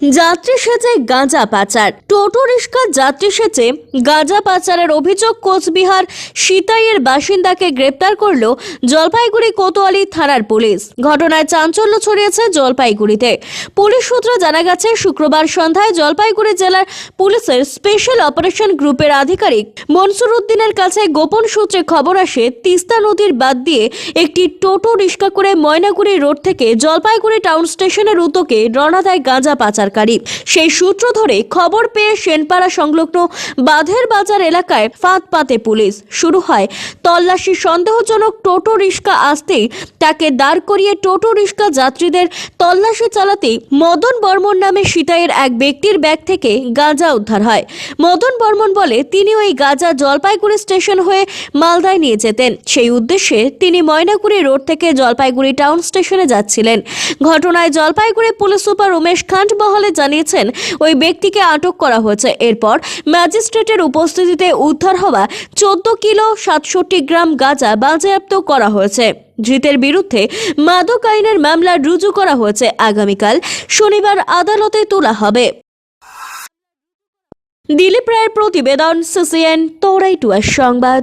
যাত্রী সেচে গাঁজা পাচার। টোটো রিক্সা যাত্রী সেচে গাঁজা পাচারের অভিযোগ কোচবিহার সিতাইয়ের বাসিন্দাকে গ্রেপ্তার করল জলপাইগুড়ি কোতোয়ালি থানার পুলিশ। ঘটনায় চাঞ্চল্য ছড়িয়েছে জলপাইগুড়িতে। পুলিশ সূত্রে জানা গেছে, শুক্রবার সন্ধ্যায় জলপাইগুড়ি জেলার পুলিশের স্পেশাল অপারেশন গ্রুপের আধিকারিক মনসুর উদ্দিনের কাছে গোপন সূত্রে খবর আসে, তিস্তা নদীর বাদ দিয়ে একটি টোটো রিক্সা করে ময়নাগুড়ি রোড থেকে জলপাইগুড়ি টাউন স্টেশনের উদ্যোগে রওনা দেয় গাঁজা পাচারকারী সেই সূত্র ধরে খবর পেয়ে সেনপাড়া সংলগ্ন বাঁধের বাজার এলাকায় ফাঁদ পাতে পুলিশ। শুরু হয় তল্লাশি। সন্দেহজনক টোটো রিক্সা আসতেই তাকে দাঁড় করিয়ে টোটো রিক্সা যাত্রীদের তল্লাশি চালাতেই মদন বর্মন নামে সিতাইয়ের এক ব্যক্তির ব্যাগ থেকে গাঁজা উদ্ধার হয়। মদন বর্মন বলে তিনি ওই গাঁজা জলপাইগুড়ি স্টেশন হয়ে মালদায় নিয়ে যেতেন। সেই উদ্দেশ্যে তিনি ময়নাগুড়ি রোড থেকে জলপাইগুড়ি টাউন স্টেশনে যাচ্ছিলেন। ঘটনায় জলপাইগুড়ি পুলিশ সুপার উমেশ খান্ড মহলে জানিয়েছেন, ওই ব্যক্তিকে আটক করা হয়েছে। এরপর ম্যাজিস্ট্রেটের উপস্থিতিতে উদ্ধার হওয়া চোদ্দ কিলো সাতষট্টি গ্রাম গাঁজা বাজেয়াপ্ত করা হয়েছে। ধৃতের বিরুদ্ধে মাদক আইনের মামলা রুজু করা হয়েছে। আগামীকাল শনিবার আদালতে তোলা হবে। দিলীপ রায়ের প্রতিবেদন সিসিএন তোরাইটুয়ার সংবাদ।